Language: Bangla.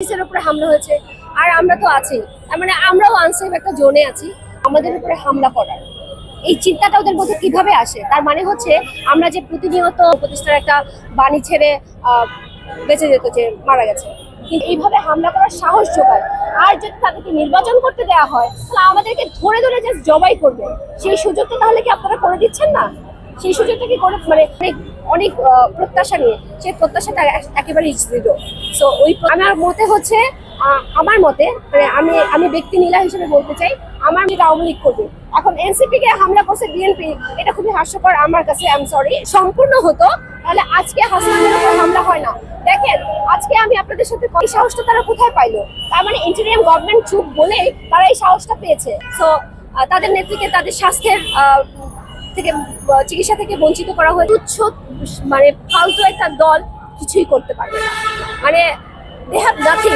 পুলিশের উপরে হামলা হয়েছে, আর আমরা তো আছি। তার মানে আমরাও আনসেফ একটা জোনে আছি। আমাদের উপরে হামলা করার। এই চিন্তাটা ওদের মধ্যে কীভাবে আসে? তার মানে হচ্ছে আমরা যে প্রতিনিয়ত প্রতিষ্ঠার একটা বাণী ছেড়ে বেঁচে যেত যে মারা গেছে। কিন্তু এইভাবে হামলা করার সাহস জোগায়। আর যদি তাদেরকে নির্বাচন করতে দেওয়া হয়, তাহলে আমাদেরকে ধরে ধরে যে জবাই করবে। সেই সুযোগটা তাহলে কি আপনারা করে দিচ্ছেন না? সেই সুযোগটা কি করে মানে অনেক প্রত্যাশা নিয়ে। সেই প্রত্যাশাটা এক- একেবারে জিরো সো ওই আমার মতে হচ্ছে আমার মতে মানে আমি আমি ব্যক্তি নীলা হিসেবে বলতে চাই, আমার যেটা আওয়ামী লীগ করবে। এখন এনসিপি কে হামলা করছে বিএনপি এটা খুবই হাস্যকর আমার কাছে আই এম সরি সম্পূর্ণ হতো, তাহলে আজকে হাসনাদের উপর হামলা হয় না। দেখেন, আজকে আমি আপনাদের সাথে এই সাহসটা তারা কোথায় পাইলো? তার মানে ইন্টারিয়াম গভর্নমেন্ট চুপ বলেই তারা এই সাহসটা পেয়েছে। সো তাদের নেত্রীকে তাদের স্বাস্থ্যের থেকে চিকিৎসা থেকে বঞ্চিত করা হয় তুচ্ছ মানে ফালতু একটা দল কিছুই করতে পারবে না। মানে দে হ্যাভ নাথিং